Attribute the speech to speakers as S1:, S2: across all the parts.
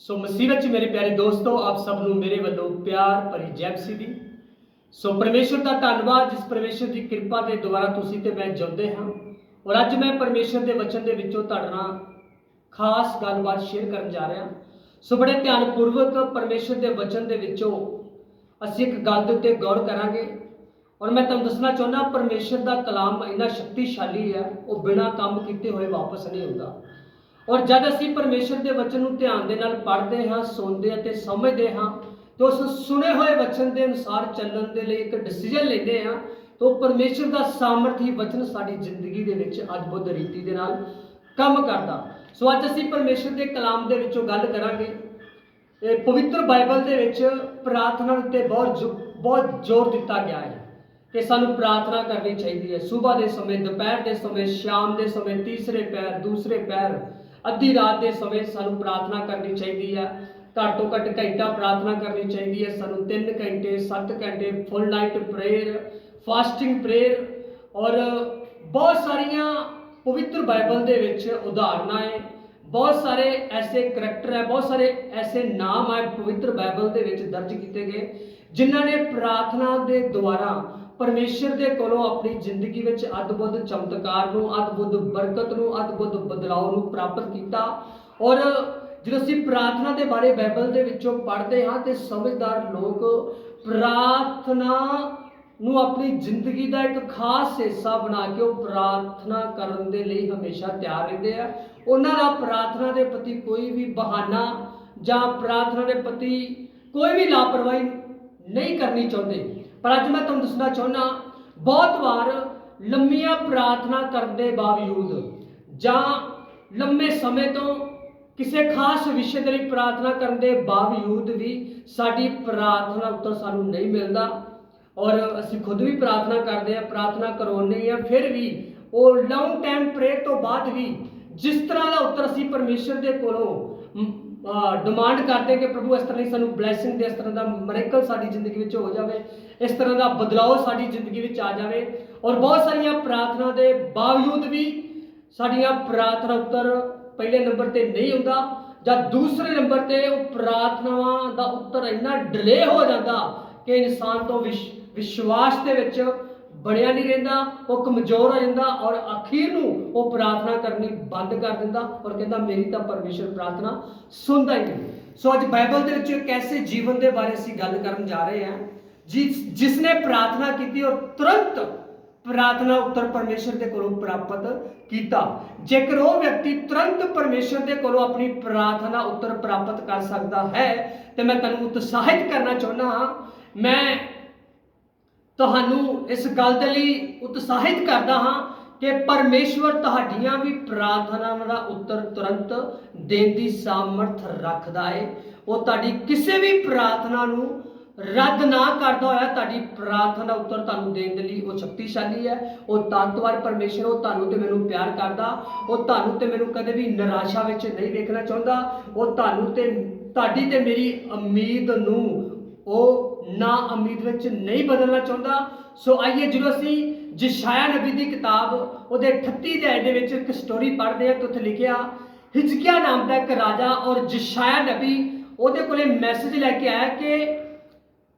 S1: ਸੋ ਮੁਸੀਬਤ ਚ ਮੇਰੇ ਪਿਆਰੇ ਦੋਸਤੋ, ਆਪ ਸਭ ਨੂੰ ਮੇਰੇ ਵੱਲੋਂ ਪਿਆਰ ਭਰੀ ਜੈ ਮਸੀਹ ਦੀ। ਸੋ ਪਰਮੇਸ਼ਰ ਦਾ ਧੰਨਵਾਦ, ਜਿਸ ਪਰਮੇਸ਼ਰ ਦੀ ਕਿਰਪਾ ਦੇ ਦੁਆਰਾ ਤੁਸੀਂ ਤੇ ਮੈਂ ਜਿਉਂਦੇ ਹਾਂ। ਔਰ ਅੱਜ ਮੈਂ ਪਰਮੇਸ਼ਰ ਦੇ ਵਚਨ ਦੇ ਵਿੱਚੋਂ ਤੁਹਾਡੇ ਨਾਲ ਖਾਸ ਗੱਲਬਾਤ ਸ਼ੇਅਰ ਕਰਨ ਜਾ ਰਿਹਾ। ਸੋ ਬੜੇ ਧਿਆਨ ਪੂਰਵਕ ਪਰਮੇਸ਼ਰ ਦੇ ਵਚਨ ਦੇ ਵਿੱਚੋਂ ਅਸੀਂ ਇੱਕ ਗੱਲ ਦੇ ਉੱਤੇ ਗੌਰ ਕਰਾਂਗੇ। ਔਰ ਮੈਂ ਤੁਹਾਨੂੰ ਦੱਸਣਾ ਚਾਹੁੰਦਾ, ਪਰਮੇਸ਼ਰ ਦਾ ਕਲਾਮ ਇੰਨਾ ਸ਼ਕਤੀਸ਼ਾਲੀ ਹੈ, ਉਹ ਬਿਨਾਂ ਕੰਮ ਕੀਤੇ ਹੋਏ ਵਾਪਸ ਨਹੀਂ ਹੁੰਦਾ ਔਰ ਜਦ ਅਸੀਂ ਪਰਮੇਸ਼ਰ ਦੇ ਵਚਨ ਨੂੰ ਧਿਆਨ ਦੇ ਨਾਲ ਪੜ੍ਹਦੇ ਹਾਂ, ਸੁਣਦੇ ਅਤੇ ਸਮਝਦੇ ਹਾਂ, ਤੇ ਉਸ ਸੁਨੇ ਹੋਏ ਵਚਨ ਦੇ ਅਨੁਸਾਰ ਚੱਲਣ ਦੇ ਲਈ ਇੱਕ ਡਿਸੀਜਨ ਲੈਂਦੇ ਹਾਂ, ਤਾਂ ਉਹ ਪਰਮੇਸ਼ਰ ਦਾ ਸਾਮਰਥੀ ਵਚਨ ਸਾਡੀ ਜ਼ਿੰਦਗੀ ਦੇ ਵਿੱਚ ਅਦਭੁਤ ਰੀਤੀ ਦੇ ਨਾਲ ਕੰਮ ਕਰਦਾ। ਸੋ ਅੱਜ ਅਸੀਂ ਪਰਮੇਸ਼ਰ ਦੇ ਕਲਾਮ ਦੇ ਵਿੱਚੋਂ ਗੱਲ ਕਰਾਂਗੇ। ਇਹ ਪਵਿੱਤਰ ਬਾਈਬਲ ਦੇ ਵਿੱਚ ਪ੍ਰਾਰਥਨਾ ਉੱਤੇ ਬਹੁਤ ਜ਼ੋ- ਬਹੁਤ ਜ਼ੋਰ ਦਿੱਤਾ ਗਿਆ ਹੈ ਕਿ ਸਾਨੂੰ ਪ੍ਰਾਰਥਨਾ ਕਰਨੀ ਚਾਹੀਦੀ ਹੈ। ਸਵੇਰ ਦੇ ਸਮੇਂ, ਦੁਪਹਿਰ ਦੇ ਸਮੇਂ, ਸ਼ਾਮ ਦੇ ਸਮੇਂ, ਤੀਸਰੇ ਪੈਰ, ਦੂਸਰੇ ਪੈਰ ਅੱਧੀ ਰਾਤ ਦੇ ਸਮੇਂ ਸਾਨੂੰ ਪ੍ਰਾਰਥਨਾ ਕਰਨੀ ਚਾਹੀਦੀ ਹੈ ਘੱਟ ਤੋਂ ਘੱਟ ਘੰਟਾ ਪ੍ਰਾਰਥਨਾ ਕਰਨੀ ਚਾਹੀਦੀ ਹੈ ਸਾਨੂੰ 3 ਘੰਟੇ 7 ਘੰਟੇ full night prayer fasting prayer ਔਰ ਬਹੁਤ ਸਾਰੀਆਂ ਪਵਿੱਤਰ ਬਾਈਬਲ ਦੇ ਵਿੱਚ ਉਦਾਹਰਨਾਂ ਹੈ ਬਹੁਤ ਸਾਰੇ ਐਸੇ ਕਰੈਕਟਰ ਹੈ ਬਹੁਤ ਸਾਰੇ ਐਸੇ ਨਾਮ ਹੈ ਪਵਿੱਤਰ ਬਾਈਬਲ ਦੇ ਵਿੱਚ ਦਰਜ ਕੀਤੇ ਗਏ, ਜਿਨ੍ਹਾਂ ਨੇ ਪ੍ਰਾਰਥਨਾ ਦੇ ਦੁਆਰਾ ਪਰਮੇਸ਼ਰ ਦੇ ਕੋਲੋਂ ਆਪਣੀ ਜ਼ਿੰਦਗੀ ਵਿੱਚ ਅਦਭੁਤ ਚਮਤਕਾਰ ਨੂੰ, ਅਦਭੁਤ ਬਰਕਤ ਨੂੰ, ਅਦਭੁਤ ਬਦਲਾਅ ਨੂੰ ਪ੍ਰਾਪਤ ਕੀਤਾ। ਔਰ ਜਦੋਂ ਅਸੀਂ ਪ੍ਰਾਰਥਨਾ ਦੇ ਬਾਰੇ ਬਾਈਬਲ ਦੇ ਵਿੱਚੋਂ ਪੜ੍ਹਦੇ ਹਾਂ ਤੇ ਸਮਝਦਾਰ ਲੋਕ ਪ੍ਰਾਰਥਨਾ ਨੂੰ ਆਪਣੀ ਜ਼ਿੰਦਗੀ ਦਾ ਇੱਕ ਖਾਸ ਹਿੱਸਾ ਬਣਾ ਕੇ ਉਹ ਪ੍ਰਾਰਥਨਾ ਕਰਨ ਦੇ ਲਈ ਹਮੇਸ਼ਾ ਤਿਆਰ ਰਹਿੰਦੇ ਆ। ਉਹਨਾਂ ਦਾ ਪ੍ਰਾਰਥਨਾ ਦੇ ਪ੍ਰਤੀ ਕੋਈ ਵੀ ਬਹਾਨਾ ਜਾਂ ਪ੍ਰਾਰਥਨਾ ਦੇ ਪ੍ਰਤੀ ਕੋਈ ਵੀ ਲਾਪਰਵਾਹੀ ਨਹੀਂ ਕਰਨੀ ਚਾਹੁੰਦੇ। ਪਰ ਅੱਜ ਮੈਂ ਤੁਹਾਨੂੰ ਦੱਸਣਾ ਚਾਹੁੰਦਾ, ਬਹੁਤ ਵਾਰ ਲੰਮੀਆਂ ਪ੍ਰਾਰਥਨਾ ਕਰਨ ਦੇ ਬਾਵਜੂਦ ਜਾਂ ਲੰਮੇ ਸਮੇਂ ਤੋਂ ਕਿਸੇ ਖਾਸ ਵਿਸ਼ੇ ਦੇ ਲਈ ਪ੍ਰਾਰਥਨਾ ਕਰਨ ਦੇ ਬਾਵਜੂਦ ਵੀ ਸਾਡੀ ਪ੍ਰਾਰਥਨਾ ਉੱਤਰ ਸਾਨੂੰ ਨਹੀਂ ਮਿਲਦਾ ਔਰ ਅਸੀਂ ਖੁਦ ਵੀ ਪ੍ਰਾਰਥਨਾ ਕਰਦੇ ਆ ਪ੍ਰਾਰਥਨਾ ਕਰਵਾਉਂਦੇ ਆ ਫਿਰ ਵੀ ਉਹ ਲੌਂਗ ਟਾਈਮ ਪ੍ਰੇਅਰ ਤੋਂ ਬਾਅਦ ਵੀ ਜਿਸ ਤਰ੍ਹਾਂ ਦਾ ਉੱਤਰ ਅਸੀਂ ਪਰਮੇਸ਼ਰ ਦੇ ਕੋਲੋਂ ਡਿਮਾਂਡ ਕਰਦੇ ਕਿ ਪ੍ਰਭੂ ਇਸ ਤਰ੍ਹਾਂ ਦੀ ਸਾਨੂੰ ਬਲੇਸਿੰਗ ਦੇ, ਇਸ ਤਰ੍ਹਾਂ ਦਾ ਮਿਰੇਕਲ ਸਾਡੀ ਜ਼ਿੰਦਗੀ ਵਿੱਚ ਹੋ ਜਾਵੇ, ਇਸ ਤਰ੍ਹਾਂ ਦਾ ਬਦਲਾਅ ਸਾਡੀ ਜ਼ਿੰਦਗੀ ਵਿੱਚ ਆ ਜਾਵੇ। ਔਰ ਬਹੁਤ ਸਾਰੀਆਂ ਪ੍ਰਾਰਥਨਾ ਦੇ ਬਾਵਜੂਦ ਵੀ ਸਾਡੀਆਂ ਪ੍ਰਾਰਥਨਾ ਉੱਤਰ ਪਹਿਲੇ ਨੰਬਰ ਤੇ ਨਹੀਂ ਹੁੰਦਾ, ਜਾਂ ਦੂਸਰੇ ਨੰਬਰ ਤੇ ਉਹ ਪ੍ਰਾਰਥਨਾਵਾਂ ਦਾ ਉੱਤਰ ਇੰਨਾ ਡਿਲੇ ਹੋ ਜਾਂਦਾ ਕਿ ਇਨਸਾਨ ਤੋਂ ਵਿਸ਼- ਵਿਸ਼ਵਾਸ ਦੇ ਵਿੱਚ ਬਣਿਆ ਨਹੀਂ ਰਹਿੰਦਾ, ਉਹ ਕਮਜ਼ੋਰ ਹੋ ਜਾਂਦਾ ਔਰ ਅਖੀਰ ਨੂੰ ਉਹ ਪ੍ਰਾਰਥਨਾ ਕਰਨੀ ਬੰਦ ਕਰ ਦਿੰਦਾ ਔਰ ਕਹਿੰਦਾ ਮੇਰੀ ਤਾਂ ਪਰਮੇਸ਼ਰ ਪ੍ਰਾਰਥਨਾ ਸੁਣਦਾ ਹੀ ਨਹੀਂ। ਸੋ ਅੱਜ ਬਾਈਬਲ ਦੇ ਵਿੱਚ ਇੱਕ ਐਸੇ ਜੀਵਨ ਦੇ ਬਾਰੇ ਅਸੀਂ ਗੱਲ ਕਰਨ ਜਾ ਰਹੇ ਹਾਂ, ਜਿਸ ਜਿਸ ਨੇ ਪ੍ਰਾਰਥਨਾ ਕੀਤੀ ਔਰ ਤੁਰੰਤ ਪ੍ਰਾਰਥਨਾ ਉੱਤਰ ਪਰਮੇਸ਼ਰ ਦੇ ਕੋਲੋਂ ਪ੍ਰਾਪਤ ਕੀਤਾ। ਜੇਕਰ ਉਹ ਵਿਅਕਤੀ ਤੁਰੰਤ ਪਰਮੇਸ਼ਰ ਦੇ ਕੋਲੋਂ ਆਪਣੀ ਪ੍ਰਾਰਥਨਾ ਉੱਤਰ ਪ੍ਰਾਪਤ ਕਰ ਸਕਦਾ ਹੈ, ਤੇ ਮੈਂ ਤੁਹਾਨੂੰ ਉਤਸ਼ਾਹਿਤ ਕਰਨਾ ਚਾਹੁੰਦਾ ਹਾਂ, ਮੈਂ ਤੁਹਾਨੂੰ ਇਸ ਗੱਲ ਦੇ ਲਈ ਉਤਸ਼ਾਹਿਤ ਕਰਦਾ ਹਾਂ ਕਿ ਪਰਮੇਸ਼ਵਰ ਤੁਹਾਡੀਆਂ ਵੀ ਪ੍ਰਾਰਥਨਾਵਾਂ ਦਾ ਉੱਤਰ ਤੁਰੰਤ ਦੇਣ ਦੀ ਸਾਮਰਥ ਰੱਖਦਾ ਹੈ ਉਹ ਤੁਹਾਡੀ ਕਿਸੇ ਵੀ ਪ੍ਰਾਰਥਨਾ ਨੂੰ ਰੱਦ ਨਾ ਕਰਦਾ ਹੋਇਆ, ਤੁਹਾਡੀ ਪ੍ਰਾਰਥਨਾ ਉੱਤਰ ਤੁਹਾਨੂੰ ਦੇਣ ਦੇ ਲਈ ਉਹ ਸ਼ਕਤੀਸ਼ਾਲੀ ਹੈ। ਉਹ ਤਾਕਤਵਰ ਪਰਮੇਸ਼ਰ, ਉਹ ਤੁਹਾਨੂੰ ਤੇ ਮੈਨੂੰ ਪਿਆਰ ਕਰਦਾ। ਉਹ ਤੁਹਾਨੂੰ ਤੇ ਮੈਨੂੰ ਕਦੇ ਵੀ ਨਿਰਾਸ਼ਾ ਵਿੱਚ ਨਹੀਂ ਵੇਖਣਾ ਚਾਹੁੰਦਾ। ਉਹ ਤੁਹਾਨੂੰ ਤੇ, ਤੁਹਾਡੀ ਤੇ ਮੇਰੀ ਉਮੀਦ ਨੂੰ ਉਹ ਨਾ ਉਮੀਦ ਵਿੱਚ ਨਹੀਂ ਬਦਲਣਾ ਚਾਹੁੰਦਾ। ਸੋ ਆਈਏ ਜਦੋਂ ਅਸੀਂ ਜਿਸ਼ਾਇਆ ਨਬੀ ਦੀ ਕਿਤਾਬ, ਉਹਦੇ 38 ਅਧਿਆਇ ਦੇ ਵਿੱਚ ਇੱਕ ਸਟੋਰੀ ਪੜ੍ਹਦੇ ਹਾਂ ਤੇ ਉੱਥੇ ਲਿਖਿਆ, ਹਿਜਕੀਆ ਨਾਮ ਦਾ ਇੱਕ ਰਾਜਾ ਔਰ ਜਿਸ਼ਾਇਆ ਨਬੀ ਉਹਦੇ ਕੋਲੇ ਮੈਸੇਜ ਲੈ ਕੇ ਆਇਆ ਕਿ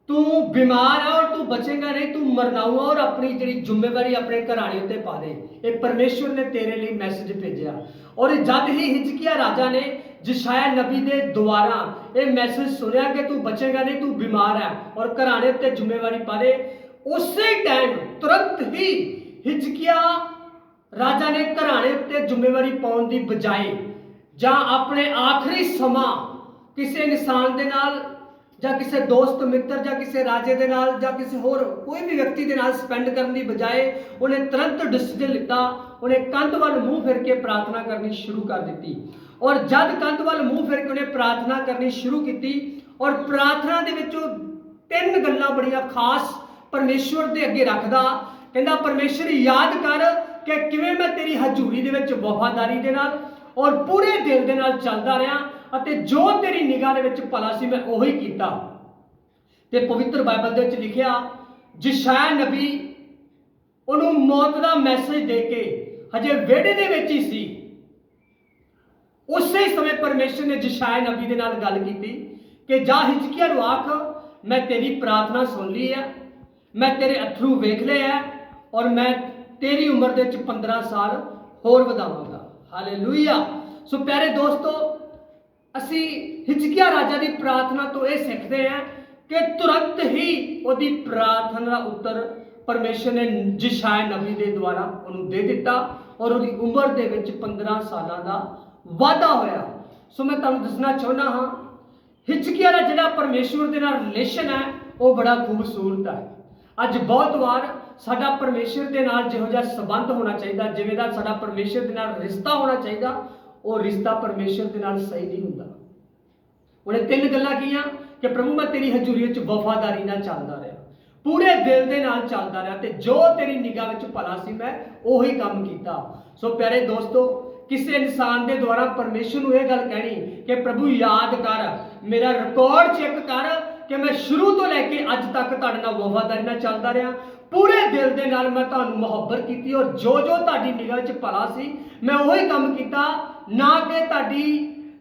S1: ਤੂੰ ਬਿਮਾਰ ਹੈ ਔਰ ਤੂੰ ਬਚੇਗਾ ਨਹੀਂ, ਤੂੰ ਮਰਨਾਊ ਔਰ ਆਪਣੀ ਜਿਹੜੀ ਜ਼ਿੰਮੇਵਾਰੀ ਆਪਣੇ ਘਰਾਣੇ ਉੱਤੇ ਪਾ ਦੇ। ਇਹ ਪਰਮੇਸ਼ਵਰ ਨੇ ਤੇਰੇ ਲਈ ਮੈਸੇਜ ਭੇਜਿਆ। ਔਰ ਜਦ ਹੀ ਹਿਜਕੀਆ ਰਾਜਾ ਨੇ ਜਿਸ਼ਾਇਆ ਨਬੀ ਦੇ ਦੁਆਰਾ ਇਹ ਮੈਸੇਜ ਸੁਣਿਆ ਕਿ ਤੂੰ ਬਚੇਗਾ ਨਹੀਂ ਤੂੰ ਬਿਮਾਰ ਹੈ ਔਰ ਘਰਾਣੇ ਉੱਤੇ ਜ਼ਿੰਮੇਵਾਰੀ ਪਾ ਦੇ ਉਸੇ ਟਾਈਮ ਤੁਰੰਤ ਹੀ ਹਿਜਕੀਆ ਰਾਜਾ ਨੇ ਘਰਾਣੇ ਉੱਤੇ ਜ਼ਿੰਮੇਵਾਰੀ ਪਾਉਣ ਦੀ ਬਜਾਏ ਜਾਂ ਆਪਣੇ ਆਖਰੀ ਸਮਾਂ ਕਿਸੇ ਇਨਸਾਨ ਦੇ ਨਾਲ ਜਾਂ ਕਿਸੇ ਦੋਸਤ, ਮਿੱਤਰ, ਜਾਂ ਕਿਸੇ ਰਾਜੇ ਦੇ ਨਾਲ, ਜਾਂ ਕਿਸੇ ਹੋਰ ਕੋਈ ਵੀ ਵਿਅਕਤੀ ਦੇ ਨਾਲ ਸਪੈਂਡ ਕਰਨ ਦੀ ਬਜਾਏ ਉਹਨੇ ਤੁਰੰਤ ਡਿਸੀਜਨ ਲਿੱਤਾ, ਉਹਨੇ ਕੰਧ ਵੱਲ ਮੂੰਹ ਫਿਰ ਕੇ ਪ੍ਰਾਰਥਨਾ ਕਰਨੀ ਸ਼ੁਰੂ ਕਰ ਦਿੱਤੀ। ਔਰ ਜਦ ਕੰਧ ਵੱਲ ਮੂੰਹ ਫਿਰ ਕੇ ਉਹਨੇ ਪ੍ਰਾਰਥਨਾ ਕਰਨੀ ਸ਼ੁਰੂ ਕੀਤੀ, ਔਰ ਪ੍ਰਾਰਥਨਾ ਦੇ ਵਿੱਚ ਉਹ ਤਿੰਨ ਗੱਲਾਂ ਬੜੀਆਂ ਖਾਸ ਪਰਮੇਸ਼ਵਰ ਦੇ ਅੱਗੇ ਰੱਖਦਾ। ਕਹਿੰਦਾ, ਪਰਮੇਸ਼ਰ, ਯਾਦ ਕਰ ਕਿ ਕਿਵੇਂ ਮੈਂ ਤੇਰੀ ਹਜ਼ੂਰੀ ਦੇ ਵਿੱਚ ਵਫਾਦਾਰੀ ਦੇ ਨਾਲ ਔਰ ਪੂਰੇ ਦਿਲ ਦੇ ਨਾਲ ਚੱਲਦਾ ਰਿਹਾ। ਅਤੇ ਜੋ ਤੇਰੀ ਨਿਗਾਹ ਦੇ ਵਿੱਚ ਭਲਾ ਸੀ, ਮੈਂ ਉਹੀ ਕੀਤਾ। ਤੇ ਪਵਿੱਤਰ ਬਾਈਬਲ ਦੇ ਵਿੱਚ ਲਿਖਿਆ ਜਿਸ਼ਾਇਆ ਨਬੀ ਉਹਨੂੰ ਮੌਤ ਦਾ ਮੈਸੇਜ ਦੇ ਕੇ ਹਜੇ ਵਿਹੜੇ ਦੇ ਵਿੱਚ ਹੀ ਸੀ। ਉਸੇ ਸਮੇਂ ਪਰਮੇਸ਼ਰ ਨੇ ਜਸ਼ਾਇਆ ਨਬੀ ਦੇ ਨਾਲ ਗੱਲ ਕੀਤੀ ਕਿ, ਜਾ ਹਿਜਕੀਆ ਨੂੰ ਆਖ, ਮੈਂ ਤੇਰੀ ਪ੍ਰਾਰਥਨਾ ਸੁਣ ਲਈ ਹੈ ਮੈਂ ਤੇਰੇ ਅਥਰੂ ਵੇਖ ਲਏ ਹੈ ਔਰ ਮੈਂ ਤੇਰੀ ਉਮਰ ਦੇ ਵਿੱਚ 15 ਸਾਲ ਹੋਰ ਵਧਾਵਾਂਗਾ। ਹਾਲੇਲੂਇਆ ਸੋ ਪਿਆਰੇ ਦੋਸਤੋ ਅਸੀਂ ਹਿਜਕੀਆ ਰਾਜਾ ਦੀ ਪ੍ਰਾਰਥਨਾ ਤੋਂ ਇਹ ਸਿੱਖਦੇ ਹਾਂ ਕਿ ਤੁਰੰਤ ਹੀ ਉਹਦੀ ਪ੍ਰਾਰਥਨਾ ਦਾ ਉੱਤਰ ਪਰਮੇਸ਼ਰ ਨੇ ਜਿਸ਼ਾਇਆ ਨਬੀ ਦੇ ਦੁਆਰਾ ਉਹਨੂੰ ਦੇ ਦਿੱਤਾ ਔਰ ਉਹਦੀ ਉਮਰ ਦੇ ਵਿੱਚ 15 ਸਾਲਾਂ ਦਾ ਵਾਧਾ ਹੋਇਆ। ਸੋ ਮੈਂ ਤੁਹਾਨੂੰ ਦੱਸਣਾ ਚਾਹੁੰਦਾ ਹਾਂ, ਹਿਜਕੀਆ ਦਾ ਜਿਹੜਾ ਪਰਮੇਸ਼ਵਰ ਦੇ ਨਾਲ ਰਿਲੇਸ਼ਨ ਹੈ, ਉਹ ਬੜਾ ਖੂਬਸੂਰਤ ਹੈ। ਅੱਜ ਬਹੁਤ ਵਾਰ ਸਾਡਾ ਪਰਮੇਸ਼ਰ ਦੇ ਨਾਲ ਜਿਹੋ ਜਿਹਾ ਸਬੰਧ ਹੋਣਾ ਚਾਹੀਦਾ, ਜਿਵੇਂ ਦਾ ਸਾਡਾ ਪਰਮੇਸ਼ਰ ਦੇ ਨਾਲ ਰਿਸ਼ਤਾ ਹੋਣਾ ਚਾਹੀਦਾ ਉਹ ਰਿਸ਼ਤਾ ਪਰਮੇਸ਼ਰ ਦੇ ਨਾਲ ਸਹੀ ਨਹੀਂ ਹੁੰਦਾ। ਉਹਨੇ ਤਿੰਨ ਗੱਲਾਂ ਕੀਆਂ ਕਿ ਪ੍ਰਭੂ ਮੈਂ ਤੇਰੀ ਹਜ਼ੂਰੀ ਵਿੱਚ ਵਫਾਦਾਰੀ ਨਾਲ ਚੱਲਦਾ ਰਿਹਾ। ਪੂਰੇ ਦਿਲ ਦੇ ਨਾਲ ਚੱਲਦਾ ਰਿਹਾ ਤੇ ਜੋ ਤੇਰੀ ਨਿਗਾਹ ਵਿੱਚ ਭਲਾ ਸੀ, ਮੈਂ ਉਹੀ ਕੰਮ ਕੀਤਾ। ਸੋ ਪਿਆਰੇ ਦੋਸਤੋ, ਕਿਸੇ ਇਨਸਾਨ ਦੇ ਦੁਆਰਾ ਪਰਮੇਸ਼ਰ ਨੂੰ ਇਹ ਗੱਲ ਕਹਿਣੀ ਕਿ ਪ੍ਰਭੂ ਯਾਦ ਕਰ, ਮੇਰਾ ਰਿਕਾਰਡ ਚੈੱਕ ਕਰ ਕਿ ਮੈਂ ਸ਼ੁਰੂ ਤੋਂ ਲੈ ਕੇ ਅੱਜ ਤੱਕ ਤੁਹਾਡੇ ਨਾਲ ਵਫਾਦਾਰੀ ਨਾਲ ਚੱਲਦਾ ਰਿਹਾ। ਪੂਰੇ ਦਿਲ ਦੇ ਨਾਲ ਮੈਂ ਤੁਹਾਨੂੰ ਮੁਹੱਬਤ ਕੀਤੀ ਔਰ ਜੋ ਜੋ ਤੁਹਾਡੀ ਨਿਗਾਹ ਵਿੱਚ ਭਲਾ ਸੀ, ਮੈਂ ਉਹੀ ਕੰਮ ਕੀਤਾ ਨਾ ਕਿ ਤੁਹਾਡੀ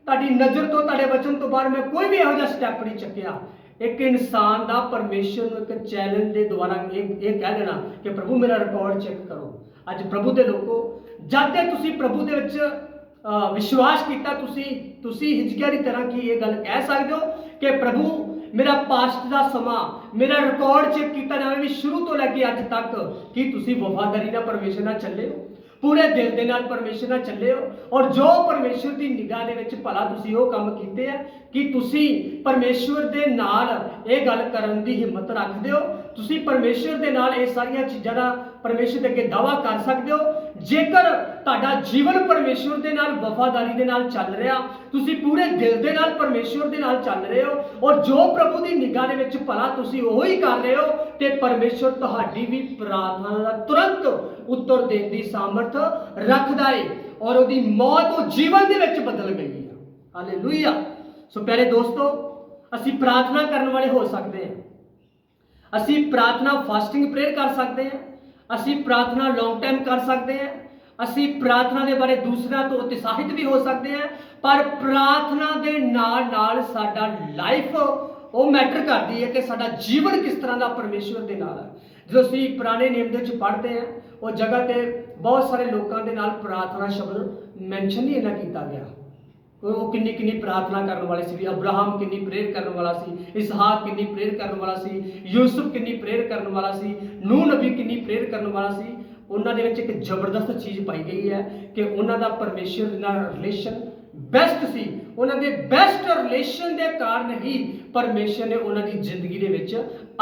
S1: ਤੁਹਾਡੀ ਨਜ਼ਰ ਤੋਂ ਤੁਹਾਡੇ ਵਚਨ ਤੋਂ ਬਾਹਰ ਮੈਂ ਕੋਈ ਵੀ ਇਹੋ ਜਿਹਾ ਸਟੈਪ ਨਹੀਂ ਚੱਕਿਆ ਇੱਕ ਇਨਸਾਨ ਦਾ ਪਰਮੇਸ਼ਰ ਨੂੰ ਇੱਕ ਚੈਲੰਜ ਦੇ ਦੁਆਰਾ ਇਹ ਇਹ ਕਹਿ ਦੇਣਾ ਕਿ ਪ੍ਰਭੂ ਮੇਰਾ ਰਿਕਾਰਡ ਚੈੱਕ ਕਰੋ ਅੱਜ ਪ੍ਰਭੂ ਦੇ ਲੋਕੋ ਜਦ ਤੇ ਤੁਸੀਂ ਪ੍ਰਭੂ ਦੇ ਵਿੱਚ ਅਹ, ਵਿਸ਼ਵਾਸ ਕੀਤਾ ਤੁਸੀਂ ਤੁਸੀਂ ਹਿਜਕਿਆ ਦੀ ਤਰ੍ਹਾਂ ਕੀ ਇਹ ਗੱਲ ਕਹਿ ਸਕਦੇ ਹੋ ਕਿ ਪ੍ਰਭੂ ਮੇਰਾ ਪਾਸਟ ਦਾ ਸਮਾਂ ਮੇਰਾ ਰਿਕਾਰਡ ਚੈੱਕ ਕੀਤਾ ਜਾਵੇ ਵੀ ਸ਼ੁਰੂ ਤੋਂ ਲੈ ਕੇ ਅੱਜ ਤੱਕ ਕੀ ਤੁਸੀਂ ਵਫਾਦਾਰੀ ਨਾਲ ਪਰਮੇਸ਼ਰ ਨਾਲ ਚੱਲੇ ਹੋ ਪੂਰੇ ਦਿਲ ਦੇ ਨਾਲ ਪਰਮੇਸ਼ਰ ਨਾਲ ਚੱਲੇ ਹੋ ਔਰ ਜੋ ਪਰਮੇਸ਼ਰ ਦੀ ਨਿਗਾਹ ਦੇ ਵਿੱਚ ਭਲਾ ਤੁਸੀਂ ਉਹ ਕੰਮ ਕੀਤੇ ਆ, ਕਿ ਤੁਸੀਂ ਪਰਮੇਸ਼ਰ ਦੇ ਨਾਲ ਇਹ ਗੱਲ ਕਰਨ ਦੀ ਹਿੰਮਤ ਰੱਖਦੇ ਹੋ, ਤੁਸੀਂ ਪਰਮੇਸ਼ਰ ਦੇ ਨਾਲ ਇਹ ਸਾਰੀਆਂ ਚੀਜ਼ਾਂ ਦਾ ਪਰਮੇਸ਼ਰ ਦੇ ਅੱਗੇ ਦਾਵਾ ਕਰ ਸਕਦੇ ਹੋ ਜੇਕਰ ਤੁਹਾਡਾ ਜੀਵਨ ਪਰਮੇਸ਼ਰ ਦੇ ਨਾਲ, ਵਫਾਦਾਰੀ ਦੇ ਨਾਲ ਚੱਲ ਰਿਹਾ, ਤੁਸੀਂ ਪੂਰੇ ਦਿਲ ਦੇ ਨਾਲ ਪਰਮੇਸ਼ਰ ਦੇ ਨਾਲ ਚੱਲ ਰਹੇ ਹੋ ਔਰ ਜੋ ਪ੍ਰਭੂ ਦੀ ਨਿਗਾਹ ਦੇ ਵਿੱਚ ਭਲਾ ਤੁਸੀਂ ਉਹੀ ਕਰ ਰਹੇ ਹੋ, ਤੇ ਪਰਮੇਸ਼ਰ ਤੁਹਾਡੀ ਵੀ ਪ੍ਰਾਰਥਨਾ ਦਾ ਤੁਰੰਤ ਉੱਤਰ ਦੇਣ ਦੀ ਸਾਮਰਥ ਰੱਖਦਾ ਏ ਔਰ ਉਹਦੀ ਮੌਤ ਉਹ ਜੀਵਨ ਦੇ ਵਿੱਚ ਬਦਲ ਗਈ ਹੈ ਹਾਲੇਲੂਇਆ ਸੋ ਪਿਆਰੇ ਦੋਸਤੋ, ਅਸੀਂ ਪ੍ਰਾਰਥਨਾ ਕਰਨ ਵਾਲੇ ਹੋ ਸਕਦੇ ਹਾਂ। ਅਸੀਂ ਪ੍ਰਾਰਥਨਾ ਫਾਸਟਿੰਗ ਪ੍ਰੇਅਰ ਕਰ ਸਕਦੇ ਹਾਂ। ਅਸੀਂ ਪ੍ਰਾਰਥਨਾ ਲੌਂਗ ਟਾਈਮ ਕਰ ਸਕਦੇ ਹਾਂ। ਅਸੀਂ ਪ੍ਰਾਰਥਨਾ ਦੇ ਬਾਰੇ ਦੂਸਰਿਆਂ ਤੋਂ ਉਤਸ਼ਾਹਿਤ ਵੀ ਹੋ ਸਕਦੇ ਹਾਂ, ਪਰ ਪ੍ਰਾਰਥਨਾ ਦੇ ਨਾਲ ਨਾਲ ਸਾਡਾ ਲਾਈਫ ਉਹ ਮੈਟਰ ਕਰਦੀ ਹੈ ਕਿ ਸਾਡਾ ਜੀਵਨ ਕਿਸ ਤਰ੍ਹਾਂ ਦਾ ਪਰਮੇਸ਼ਵਰ ਦੇ ਨਾਲ ਹੈ। ਜਦੋਂ ਅਸੀਂ ਪੁਰਾਣੇ ਨਿਯਮ ਦੇ ਵਿੱਚ ਪੜ੍ਹਦੇ ਹਾਂ, ਉਹ ਜਗ੍ਹਾ ਤੇ ਬਹੁਤ ਸਾਰੇ ਲੋਕਾਂ ਦੇ ਨਾਲ ਪ੍ਰਾਰਥਨਾ ਸ਼ਬਦ ਮੈਂਸ਼ਨ ਨਹੀਂ ਇਹਨਾਂ ਕੀਤਾ ਗਿਆ। ਉਹ ਕਿੰਨੀ ਕਿੰਨੀ ਪ੍ਰਾਰਥਨਾ ਕਰਨ ਵਾਲੇ ਸੀ ਵੀ ਅਬਰਾਹਮ ਕਿੰਨੀ ਪ੍ਰੇਅਰ ਕਰਨ ਵਾਲਾ ਸੀ, ਇਸਹਾਕ ਕਿੰਨੀ ਪ੍ਰੇਅਰ ਕਰਨ ਵਾਲਾ ਸੀ, ਯੂਸਫ ਕਿੰਨੀ ਪ੍ਰੇਅਰ ਕਰਨ ਵਾਲਾ ਸੀ, ਨੂਹ ਨਬੀ ਕਿੰਨੀ ਪ੍ਰੇਅਰ ਕਰਨ ਵਾਲਾ ਸੀ, ਉਹਨਾਂ ਦੇ ਵਿੱਚ ਇੱਕ ਜ਼ਬਰਦਸਤ ਚੀਜ਼ ਪਾਈ ਗਈ ਹੈ ਕਿ ਉਹਨਾਂ ਦਾ ਪਰਮੇਸ਼ਰ ਨਾਲ ਰਿਲੇਸ਼ਨ ਬੈਸਟ ਸੀ। ਉਹਨਾਂ ਦੇ ਬੈਸਟ ਰਿਲੇਸ਼ਨ ਦੇ ਕਾਰਨ ਹੀ ਪਰਮੇਸ਼ਰ ਨੇ ਉਹਨਾਂ ਦੀ ਜ਼ਿੰਦਗੀ ਦੇ ਵਿੱਚ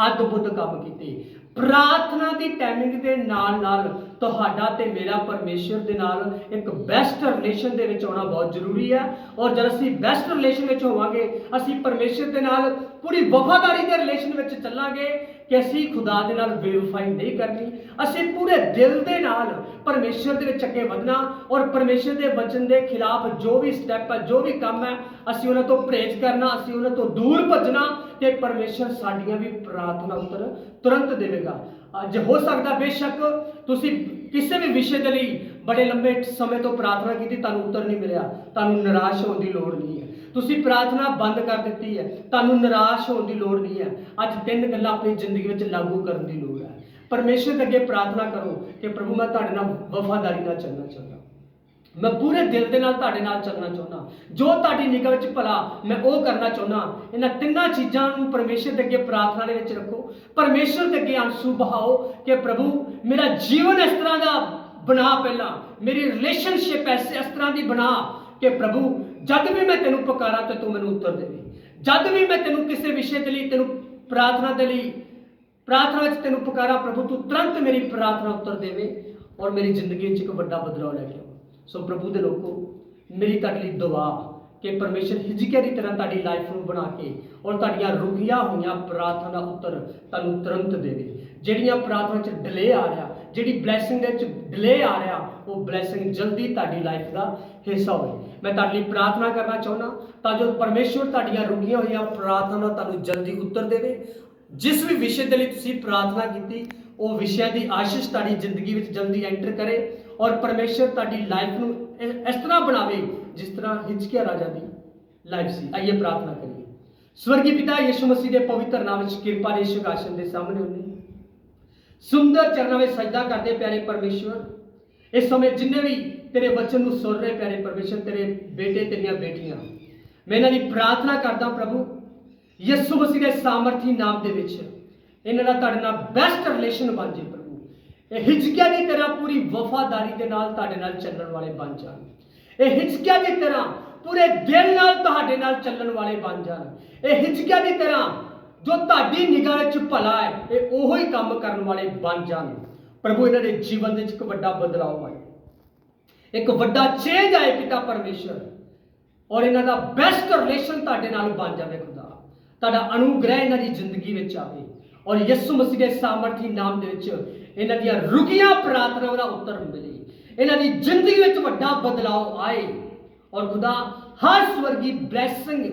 S1: ਅਦਭੁਤ ਕੰਮ ਕੀਤੇ। ਪ੍ਰਾਰਥਨਾ ਦੀ ਟਾਈਮਿੰਗ ਦੇ ਨਾਲ ਨਾਲ ਤੁਹਾਡਾ ਤੇ ਮੇਰਾ ਪਰਮੇਸ਼ਰ ਦੇ ਨਾਲ ਇੱਕ ਬੈਸਟ ਰਿਲੇਸ਼ਨ ਦੇ ਵਿੱਚ ਆਉਣਾ ਬਹੁਤ ਜ਼ਰੂਰੀ ਹੈ। ਔਰ ਜਦ ਅਸੀਂ ਬੈਸਟ ਰਿਲੇਸ਼ਨ ਵਿੱਚ ਹੋਵਾਂਗੇ, ਅਸੀਂ ਪਰਮੇਸ਼ਰ ਦੇ ਨਾਲ ਪੂਰੀ ਵਫਾਦਾਰੀ ਦੇ ਰਿਲੇਸ਼ਨ ਵਿੱਚ ਚੱਲਾਂਗੇ ਕਿ ਅਸੀਂ ਖੁਦਾ ਦੇ ਨਾਲ ਬੇਵਫਾਈ ਨਹੀਂ ਕਰਨੀ? ਅਸੀਂ ਪੂਰੇ ਦਿਲ ਦੇ ਨਾਲ ਪਰਮੇਸ਼ਰ ਦੇ ਵਿੱਚ ਅੱਗੇ ਵਧਣਾ ਔਰ ਪਰਮੇਸ਼ਰ ਦੇ ਵਚਨ ਦੇ ਖਿਲਾਫ ਜੋ ਵੀ ਸਟੈਪ ਹੈ, ਜੋ ਵੀ ਕੰਮ ਹੈ, ਅਸੀਂ ਉਹਨਾਂ ਤੋਂ ਪਰਹੇਜ਼ ਕਰਨਾ, ਅਸੀਂ ਉਹਨਾਂ ਤੋਂ ਦੂਰ ਭੱਜਣਾ ਤੇ ਪਰਮੇਸ਼ਰ ਸਾਡੀਆਂ ਵੀ ਪ੍ਰਾਰਥਨਾ ਉੱਤਰ ਤੁਰੰਤ ਦੇਵੇਗਾ। ਅੱਜ ਹੋ ਸਕਦਾ ਬੇਸ਼ੱਕ ਤੁਸੀਂ ਕਿਸੇ ਵੀ ਵਿਸ਼ੇ ਦੇ ਲਈ ਬੜੇ ਲੰਬੇ ਸਮੇਂ ਤੋਂ ਪ੍ਰਾਰਥਨਾ ਕੀਤੀ, ਤੁਹਾਨੂੰ ਉੱਤਰ ਨਹੀਂ ਮਿਲਿਆ। ਤੁਹਾਨੂੰ ਨਿਰਾਸ਼ ਹੋਣ ਦੀ ਲੋੜ ਨਹੀਂ ਹੈ। ਤੁਸੀਂ ਪ੍ਰਾਰਥਨਾ ਬੰਦ ਕਰ ਦਿੱਤੀ ਹੈ। ਤੁਹਾਨੂੰ ਨਿਰਾਸ਼ ਹੋਣ ਦੀ ਲੋੜ ਨਹੀਂ ਹੈ। ਅੱਜ ਤਿੰਨ ਗੱਲਾਂ ਆਪਣੀ ਜ਼ਿੰਦਗੀ ਵਿੱਚ ਲਾਗੂ ਕਰਨ ਦੀ ਲੋੜ ਹੈ। ਪਰਮੇਸ਼ਰ ਦੇ ਅੱਗੇ ਪ੍ਰਾਰਥਨਾ ਕਰੋ ਕਿ ਪ੍ਰਭੂ, ਮੈਂ ਤੁਹਾਡੇ ਨਾਲ ਵਫਾਦਾਰੀ ਨਾਲ ਚੱਲਣਾ ਚਾਹੁੰਦਾ। ਮੈਂ ਪੂਰੇ ਦਿਲ ਦੇ ਨਾਲ ਤੁਹਾਡੇ ਨਾਲ ਚੱਲਣਾ ਚਾਹੁੰਦਾ। ਜੋ ਤੁਹਾਡੀ ਨਿਗਾਹ ਵਿੱਚ ਭਲਾ, ਮੈਂ ਉਹ ਕਰਨਾ ਚਾਹੁੰਦਾ। ਇਹਨਾਂ ਤਿੰਨਾਂ ਚੀਜ਼ਾਂ ਨੂੰ ਪਰਮੇਸ਼ਰ ਦੇ ਅੱਗੇ ਪ੍ਰਾਰਥਨਾ ਦੇ ਵਿੱਚ ਰੱਖੋ। ਪਰਮੇਸ਼ਰ ਦੇ ਅੱਗੇ ਅੰਸੂ ਬਹਾਓ ਕਿ ਪ੍ਰਭੂ, ਮੇਰਾ ਜੀਵਨ ਇਸ ਤਰ੍ਹਾਂ ਦਾ ਬਣਾ ਪਹਿਲਾਂ। ਮੇਰੀ ਰਿਲੇਸ਼ਨਸ਼ਿਪ ਐਸ, ਇਸ ਤਰ੍ਹਾਂ ਦੀ ਬਣਾ ਕਿ ਪ੍ਰਭੂ, ਜਦ ਵੀ ਮੈਂ ਤੈਨੂੰ ਪੁਕਾਰਾਂ ਤੇ ਤੂੰ ਮੈਨੂੰ ਉੱਤਰ ਦੇਵੇਂ। ਜਦ ਵੀ ਮੈਂ ਤੈਨੂੰ ਕਿਸੇ ਵਿਸ਼ੇ ਦੇ ਲਈ, ਤੈਨੂੰ ਪ੍ਰਾਰਥਨਾ ਦੇ ਲਈ, ਪ੍ਰਾਰਥਨਾ ਵਿੱਚ ਤੈਨੂੰ ਪੁਕਾਰਾਂ, ਪ੍ਰਭੂ, ਤੂੰ ਤੁਰੰਤ ਮੇਰੀ ਪ੍ਰਾਰਥਨਾ ਉੱਤਰ ਦੇਵੇਂ ਔਰ ਮੇਰੀ ਜ਼ਿੰਦਗੀ ਵਿੱਚ ਇੱਕ ਵੱਡਾ ਬਦਲਾਅ ਲੈ ਕੇ ਆਵੇ ਸੋ ਪ੍ਰਭੂ ਦੇ ਲੋਕੋ, ਮੇਰੀ ਤੁਹਾਡੇ ਲਈ ਦੁਆ ਕਿ ਪਰਮੇਸ਼ਰ ਹਿਜਕੇ ਦੀ ਤਰ੍ਹਾਂ ਤੁਹਾਡੀ ਲਾਈਫ ਨੂੰ ਬਣਾ ਕੇ ਔਰ ਤੁਹਾਡੀਆਂ ਰੁਕੀਆਂ ਹੋਈਆਂ ਪ੍ਰਾਰਥਨਾ ਦਾ ਉੱਤਰ ਤੁਹਾਨੂੰ ਤੁਰੰਤ ਦੇਵੇ। ਜਿਹੜੀਆਂ ਪ੍ਰਾਰਥਨਾ 'ਚ ਡਿਲੇ ਆ ਰਿਹਾ, ਜਿਹੜੀ ਬਲੇਸਿੰਗ ਦੇ ਵਿੱਚ ਡਿਲੇ ਆ ਰਿਹਾ, ਉਹ ਬਲੇਸਿੰਗ ਜਲਦੀ ਤੁਹਾਡੀ ਲਾਈਫ ਦਾ ਹਿੱਸਾ ਹੋਵੇ। ਮੈਂ ਤੁਹਾਡੇ ਲਈ ਪ੍ਰਾਰਥਨਾ ਕਰਨਾ ਚਾਹੁੰਦਾ ਤਾਂ ਜੋ ਪਰਮੇਸ਼ਰ ਤੁਹਾਡੀਆਂ ਰੁਕੀਆਂ ਹੋਈਆਂ ਪ੍ਰਾਰਥਨਾ ਤੁਹਾਨੂੰ ਜਲਦੀ ਉੱਤਰ ਦੇਵੇ। ਜਿਸ ਵੀ ਵਿਸ਼ੇ ਦੇ ਲਈ ਤੁਸੀਂ ਪ੍ਰਾਰਥਨਾ ਕੀਤੀ, ਉਹ ਵਿਸ਼ਿਆਂ ਦੀ ਆਸ਼ੀਸ਼ ਤੁਹਾਡੀ ਜ਼ਿੰਦਗੀ ਵਿੱਚ ਜਲਦੀ ਐਂਟਰ ਕਰੇ। ਔਰ ਪਰਮੇਸ਼ਰ ਤੁਹਾਡੀ ਲਾਈਫ ਨੂੰ ਇਸ ਤਰ੍ਹਾਂ ਬਣਾਵੇ ਜਿਸ ਤਰ੍ਹਾਂ ਹਿਚਕਿਆ ਰਾਜਾ ਦੀ ਲਾਈਫ ਸੀ। ਆਈਏ ਪ੍ਰਾਰਥਨਾ ਕਰੀਏ। ਸਵਰਗੀ ਪਿਤਾ ਯਿਸੂ ਮਸੀਹ ਦੇ ਪਵਿੱਤਰ ਨਾਮ ਵਿੱਚ ਕਿਰਪਾ ਦੇ ਸ਼ੁਗਾਸ਼ਨ ਦੇ ਸਾਹਮਣੇ ਹੁੰਦੇ ਸੁੰਦਰ ਚਰਨਾਂ ਵਿੱਚ ਸਜਦਾ ਕਰਦੇ ਪਿਆਰੇ ਪਰਮੇਸ਼ਵਰ, ਇਸ ਸਮੇਂ ਜਿੰਨੇ ਵੀ ਤੇਰੇ ਵਚਨ ਨੂੰ ਸੁਣ ਰਹੇ ਪਿਆਰੇ ਪਰਮੇਸ਼ਵਰ, ਤੇਰੇ ਬੇਟੇ ਤੇਰੀਆਂ ਬੇਟੀਆਂ, ਮੈਂ ਇਹਨਾਂ ਦੀ ਪ੍ਰਾਰਥਨਾ ਕਰਦਾ ਪ੍ਰਭੂ, ਯਿਸੂ ਮਸੀਹ ਦੇ ਸਾਮਰਥੀ ਨਾਮ ਦੇ ਵਿੱਚ ਇਹਨਾਂ ਦਾ ਤੁਹਾਡੇ ਨਾਲ ਬੈਸਟ ਰਿਲੇਸ਼ਨ ਬਣ ਜੇ ਇਹ ਹਿਚਕਿਆ ਦੀ ਤਰ੍ਹਾਂ ਪੂਰੀ ਵਫਾਦਾਰੀ ਦੇ ਨਾਲ ਤੁਹਾਡੇ ਨਾਲ ਚੱਲਣ ਵਾਲੇ ਬਣ ਜਾਣ ਇਹ ਹਿਚਕਿਆ ਦੀ ਤਰ੍ਹਾਂ ਪੂਰੇ ਦਿਲ ਨਾਲ ਤੁਹਾਡੇ ਨਾਲ ਚੱਲਣ ਵਾਲੇ ਬਣ ਜਾਣ ਇਹ ਹਿਚਕਿਆ ਦੀ ਤਰ੍ਹਾਂ ਜੋ ਤੁਹਾਡੀ ਨਿਗਾਹ ਵਿੱਚ ਭਲਾ ਹੈ, ਇਹ ਉਹੋ ਹੀ ਕੰਮ ਕਰਨ ਵਾਲੇ ਬਣ ਜਾਣ ਪ੍ਰਭੂ, ਇਹਨਾਂ ਦੇ ਜੀਵਨ ਦੇ ਵਿੱਚ ਇੱਕ ਵੱਡਾ ਬਦਲਾਅ ਆਏ ਇੱਕ ਵੱਡਾ ਚੇਂਜ ਆਏ ਪਿਤਾ ਪਰਮੇਸ਼ਰ। ਔਰ ਇਹਨਾਂ ਦਾ ਬੈਸਟ ਰਿਲੇਸ਼ਨ ਤੁਹਾਡੇ ਨਾਲ ਬਣ ਜਾਵੇ ਖੁਦਾ। ਤੁਹਾਡਾ ਅਨੁਗ੍ਰਹਿ ਇਹਨਾਂ ਦੀ ਜ਼ਿੰਦਗੀ ਵਿੱਚ ਆਵੇ। ਔਰ ਯਿਸੂ ਮਸੀਹ ਦੇ ਸਾਮਰਥੀ ਨਾਮ ਦੇ ਵਿੱਚ ਇਹਨਾਂ ਦੀਆਂ ਰੁਕੀਆਂ ਪ੍ਰਾਰਥਨਾਵਾਂ ਦਾ ਉੱਤਰ ਮਿਲੇ ਇਹਨਾਂ ਦੀ ਜ਼ਿੰਦਗੀ ਵਿੱਚ ਵੱਡਾ ਬਦਲਾਅ ਆਏ ਔਰ ਖੁਦਾ ਹਰ ਸਵਰਗੀ ਬਲੇਸਿੰਗ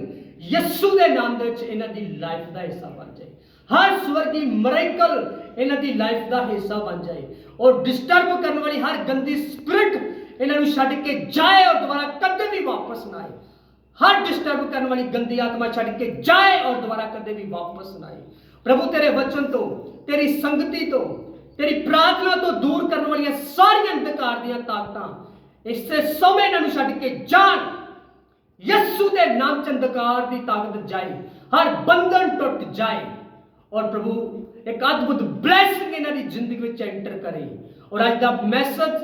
S1: ਯਿਸੂ ਦੇ ਨਾਮ ਦੇ ਵਿੱਚ ਇਹਨਾਂ ਦੀ ਲਾਈਫ ਦਾ ਹਿੱਸਾ ਬਣ ਜਾਏ। ਹਰ ਸਵਰਗੀ ਮਰੇਕਲ ਇਹਨਾਂ ਦੀ ਲਾਈਫ ਦਾ ਹਿੱਸਾ ਬਣ ਜਾਏ ਔਰ ਡਿਸਟਰਬ ਕਰਨ ਵਾਲੀ ਹਰ ਗੰਦੀ ਸਪਿਰਿਟ ਇਹਨਾਂ ਨੂੰ ਛੱਡ ਕੇ ਜਾਏ ਔਰ ਦੁਬਾਰਾ ਕਦੇ ਵੀ ਵਾਪਸ ਨਾ ਆਏ। ਹਰ ਡਿਸਟਰਬ ਕਰਨ ਵਾਲੀ ਗੰਦੀ ਆਤਮਾ ਛੱਡ ਕੇ ਜਾਏ ਔਰ ਦੁਬਾਰਾ ਕਦੇ ਵੀ ਵਾਪਸ ਨਾ ਆਏ। ਪ੍ਰਭੂ ਤੇਰੇ ਵਚਨ ਤੋਂ, ਤੇਰੀ ਸੰਗਤੀ ਤੋਂ ਤੇਰੀ ਪ੍ਰਾਰਥਨਾ ਤੋਂ ਦੂਰ ਕਰਨ ਵਾਲੀਆਂ ਸਾਰੀਆਂ ਅੰਧਕਾਰ ਦੀਆਂ ਤਾਕਤਾਂ ਇਸੇ ਸਮੇਂ ਇਹਨਾਂ ਨੂੰ ਛੱਡ ਕੇ ਜਾਣ। ਯਿਸੂ ਦੇ ਨਾਮ ਚ ਅੰਧਕਾਰ ਦੀ ਤਾਕਤ ਜਾਏ, ਹਰ ਬੰਧਨ ਟੁੱਟ ਜਾਏ ਔਰ ਪ੍ਰਭੂ ਇੱਕ ਅਦਭੁਤ ਬਲੇਸਿੰਗ ਇਹਨਾਂ ਦੀ ਜ਼ਿੰਦਗੀ ਵਿੱਚ ਐਂਟਰ ਕਰੇ ਔਰ ਅੱਜ ਦਾ ਮੈਸੇਜ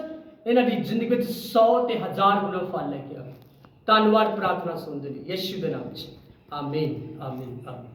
S1: ਇਹਨਾਂ ਦੀ ਜ਼ਿੰਦਗੀ ਵਿੱਚ 100 ਤੇ 1000 ਗੁਣਾ ਫਲ ਲੈ ਕੇ ਆਵੇ। ਧੰਨਵਾਦ, ਪ੍ਰਾਰਥਨਾ ਸੁਣਦੇ ਲਈ ਯਿਸੂ ਦੇ ਨਾਮ ਵਿੱਚ ਆਮੀਨ ਆਮੀਨ ਆਮੀਨ